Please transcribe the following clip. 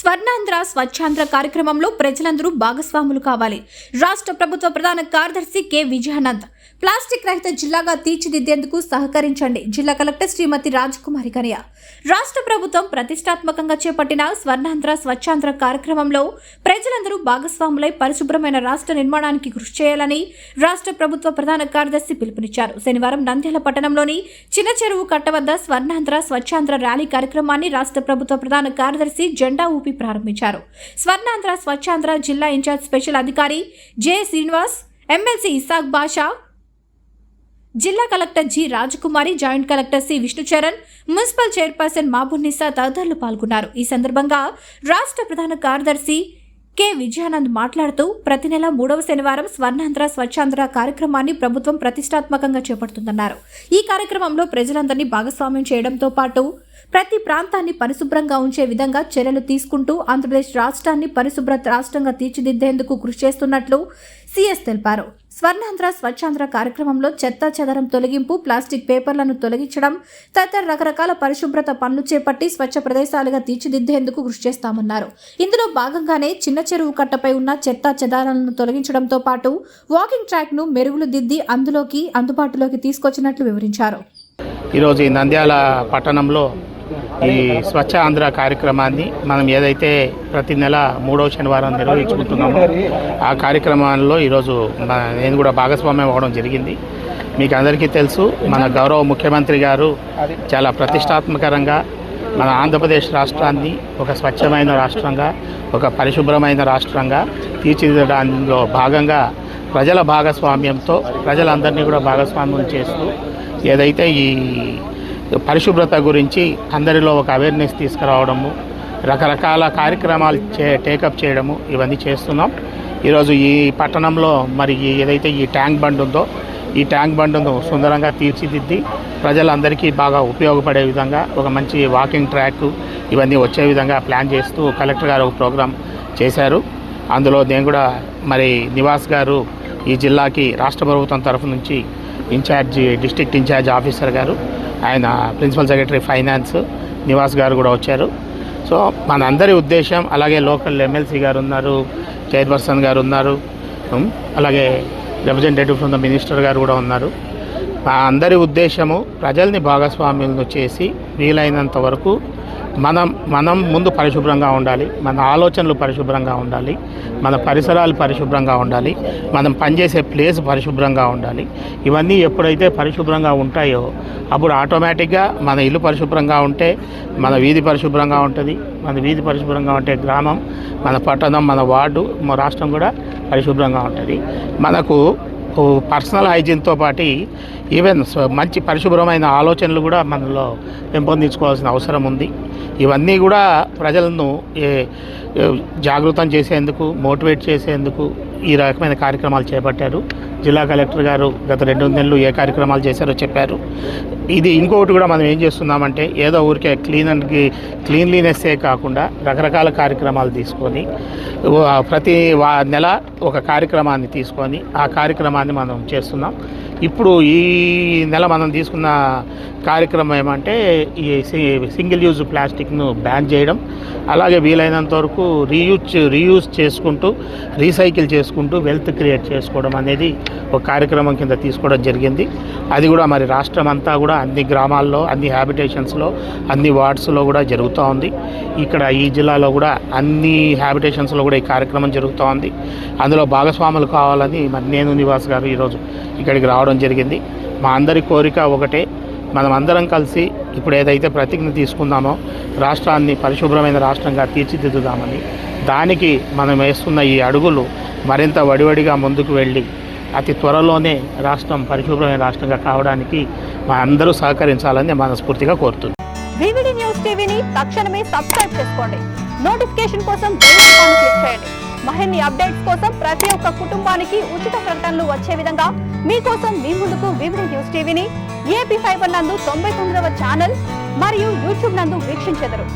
స్వర్ణాంధ్ర స్వచ్ఛాంధ్ర కార్యక్రమంలో ప్రజలందరూ భాగస్వాములు కావాలి. రాష్ట్ర ప్రభుత్వ ప్రధాన కార్యదర్శి కె. విజయానంద్. ప్లాస్టిక్ రహిత జిల్లాగా తీర్చిదిద్దేందుకు సహకరించండి. జిల్లా కలెక్టర్ శ్రీమతి రాజకుమారి కనియ. రాష్ట్ర ప్రభుత్వం ప్రతిష్టాత్మకంగా చేపట్టిన స్వర్ణాంధ్ర స్వచ్ఛాంధ్ర కార్యక్రమంలో ప్రజలందరూ భాగస్వాములై పరిశుభ్రమైన రాష్ట్ర నిర్మాణానికి కృషి చేయాలని రాష్ట్ర ప్రభుత్వ ప్రధాన కార్యదర్శి పిలుపునిచ్చారు. శనివారం నంద్యాల పట్టణంలోని చిన్న చెరువు కట్ట వద్ద స్వర్ణాంధ్ర స్వచ్ఛాంధ్ర ర్యాలీ కార్యక్రమాన్ని రాష్ట్ర ప్రభుత్వ ప్రధాన కార్యదర్శి జెండా ఊపి ప్రారంభించారు. స్వర్ణాంధ్ర స్వచ్ఛాంధ్ర జిల్లా ఇన్ఛార్జ్ స్పెషల్ అధికారి జె శ్రీనివాస్ ఎమ్మెల్సీ ఇసాక్ బాషా జిల్లా collector G Rajakumari joint collector C Vishnucharan municipal chairperson Mabunnisa తదితరులు పాల్గొన్నారు. ఈ సందర్భంగా రాష్ట్ర ప్రధాన కార్యదర్శి కె విజయానంద్ మాట్లాడుతూ ప్రతి నెల మూడవ శనివారం స్వర్ణాంధ్ర స్వచ్ఛాంధ్ర కార్యక్రమాన్ని ప్రభుత్వం ప్రతిష్టాత్మకంగా చేపడుతుందన్నారు. ఈ కార్యక్రమంలో ప్రజలందరినీ భాగస్వామ్యం చేయడంతో పాటు ప్రతి ప్రాంతాన్ని పరిశుభ్రంగా ఉంచే విధంగా చర్యలు తీసుకుంటూ ఆంధ్రప్రదేశ్ రాష్ట్రాన్ని పరిశుభ్ర రాష్ట్రంగా తీర్చిదిద్దేందుకు కృషి చేస్తున్నట్లు సీఎస్ తెలిపారు. స్వర్ణాంధ్ర స్వచ్ఛాంధ్ర కార్యక్రమంలో చెత్త చెదరం తొలగింపు ప్లాస్టిక్ పేపర్లను తొలగించడం తదితర రకరకాల పరిశుభ్రత పనులు చేపట్టి స్వచ్ఛ ప్రదేశాలుగా తీర్చిదిద్దేందుకు కృషి చేస్తామన్నారు. ఇందులో భాగంగానే చిన్న చెరువు కట్టపై ఉన్న చెత్త చెదారాలను తొలగించడంతో పాటు వాకింగ్ ట్రాక్ను మెరుగులు దిద్ది అందులోకి అందుబాటులోకి తీసుకొచ్చినట్లు వివరించారు. ఈరోజు ఈ నంద్యాల పట్టణంలో ఈ స్వచ్ఛ ఆంధ్ర కార్యక్రమాన్ని మనం ఏదైతే ప్రతి నెల మూడవ శనివారం నిర్వహించుకుంటున్నామో ఆ కార్యక్రమాల్లో ఈరోజు నేను కూడా భాగస్వామ్యం అవ్వడం జరిగింది. మీకు అందరికీ తెలుసు మన గౌరవ ముఖ్యమంత్రి గారు చాలా ప్రతిష్టాత్మకరంగా మన ఆంధ్రప్రదేశ్ రాష్ట్రాన్ని ఒక స్వచ్ఛమైన రాష్ట్రంగా ఒక పరిశుభ్రమైన రాష్ట్రంగా తీర్చిదిద్దడంలో భాగంగా ప్రజల భాగస్వామ్యంతో ప్రజలందరినీ కూడా భాగస్వామ్యం చేస్తూ ఏదైతే ఈ పరిశుభ్రత గురించి అందరిలో ఒక అవేర్నెస్ తీసుకురావడము రకరకాల కార్యక్రమాలు చే టేకప్ చేయడము ఇవన్నీ చేస్తున్నాం. ఈరోజు ఈ పట్టణంలో మరి ఏదైతే ఈ ట్యాంక్ బండ్ ఉందో ఈ ట్యాంక్ బండ్ను సుందరంగా తీర్చిదిద్ది ప్రజలందరికీ బాగా ఉపయోగపడే విధంగా ఒక మంచి వాకింగ్ ట్రాక్ ఇవన్నీ వచ్చే విధంగా ప్లాన్ చేస్తూ కలెక్టర్ గారు ఒక ప్రోగ్రాం చేశారు. అందులో నేను కూడా మరి నివాస్ గారు ఈ జిల్లాకి రాష్ట్ర ప్రభుత్వం తరఫు నుంచి ఇన్ఛార్జి డిస్ట్రిక్ట్ ఇన్ఛార్జ్ ఆఫీసర్ గారు ఆయన ప్రిన్సిపల్ సెక్రటరీ ఫైనాన్స్ నివాస్ గారు కూడా వచ్చారు. సో మనందరి ఉద్దేశం అలాగే లోకల్ ఎమ్మెల్సీ గారు ఉన్నారు చైర్పర్సన్ గారు ఉన్నారు అలాగే రిప్రజెంటేటివ్ ఫ్రమ్ ద మినిస్టర్ గారు కూడా ఉన్నారు. అందరి ఉద్దేశము ప్రజల్ని భాగస్వామ్యులను చేసి వీలైనంత వరకు మనం మనం ముందు పరిశుభ్రంగా ఉండాలి మన ఆలోచనలు పరిశుభ్రంగా ఉండాలి మన పరిసరాలు పరిశుభ్రంగా ఉండాలి మనం పనిచేసే ప్లేస్ పరిశుభ్రంగా ఉండాలి. ఇవన్నీ ఎప్పుడైతే పరిశుభ్రంగా ఉంటాయో అప్పుడు ఆటోమేటిక్గా మన ఇల్లు పరిశుభ్రంగా ఉంటే మన వీధి పరిశుభ్రంగా ఉంటుంది మన వీధి పరిశుభ్రంగా ఉంటే గ్రామం మన పట్టణం మన వార్డు మన రాష్ట్రం కూడా పరిశుభ్రంగా ఉంటుంది. మనకు పర్సనల్ హైజీన్తో పాటు ఈవెన్ మంచి పరిశుభ్రమైన ఆలోచనలు కూడా మనలో పెంపొందించుకోవాల్సిన అవసరం ఉంది. ఇవన్నీ కూడా ప్రజలను జాగృతం చేసేందుకు మోటివేట్ చేసేందుకు ఈ రకమైన కార్యక్రమాలు చేపట్టారు. జిల్లా కలెక్టర్ గారు గత రెండు నెలలు ఏ కార్యక్రమాలు చేశారో చెప్పారు. ఇది ఇంకొకటి కూడా మనం ఏం చేస్తున్నామంటే ఏదో ఊరికే క్లీన్ అండ్ క్లీన్లీనెస్సే కాకుండా రకరకాల కార్యక్రమాలు తీసుకొని ప్రతి వా నెల ఒక కార్యక్రమాన్ని తీసుకొని ఆ కార్యక్రమాన్ని మనం చేస్తున్నాం. ఇప్పుడు ఈ నెల మనం తీసుకున్న కార్యక్రమం ఏమంటే ఈ సి- సింగిల్ యూజ్ ప్లాస్టిక్ను బ్యాన్ చేయడం అలాగే వీలైనంత వరకు రీయూజ్ రీయూజ్ చేసుకుంటూ రీసైకిల్ చేసుకుంటూ వెల్త్ క్రియేట్ చేసుకోవడం అనేది ఒక కార్యక్రమం కింద తీసుకోవడం జరిగింది. అది కూడా మరి రాష్ట్రం అంతా కూడా అన్ని గ్రామాల్లో అన్ని హ్యాబిటేషన్స్లో అన్ని వార్డ్స్లో కూడా జరుగుతూ ఉంది. ఇక్కడ ఈ జిల్లాలో కూడా అన్ని హ్యాబిటేషన్స్లో కూడా ఈ కార్యక్రమం జరుగుతూ ఉంది. అందులో భాగస్వాములు కావాలని మరి నేను నివాస్ గారు ఈరోజు ఇక్కడికి రావడం జరిగింది. మా అందరి కోరిక ఒకటే మనం అందరం కలిసి ఇప్పుడు ఏదైతే ప్రతిజ్ఞ తీసుకుందామో రాష్ట్రాన్ని పరిశుభ్రమైన రాష్ట్రంగా తీర్చిదిద్దుదామని దానికి మనం వేస్తున్న ఈ అడుగులు మరింత వడివడిగా ముందుకు వెళ్ళి అతి త్వరలోనే రాష్ట్రం పరిశుభ్రమైన రాష్ట్రంగా కావడానికి మా అందరూ సహకరించాలని మనస్ఫూర్తిగా కోరుతున్నాను వివిడి న్యూస్ టీవీని తక్షణమే సబ్స్క్రైబ్ చేసుకోండి. నోటిఫికేషన్ కోసం బెల్ ఐకాన్ క్లిక్ చేయండి. మరిన్ని అప్డేట్స్ కోసం ప్రతి ఒక్క కుటుంబానికి ఉచిత ప్రకటనలు వచ్చే విధంగా మీకోసం మీ ముందుకు వివిడి న్యూస్ టీవీని ఏపీ ఫైబర్ నందు తొంభై తొమ్మిదవ ఛానల్ మరియు యూట్యూబ్ నందు వీక్షించెదరు.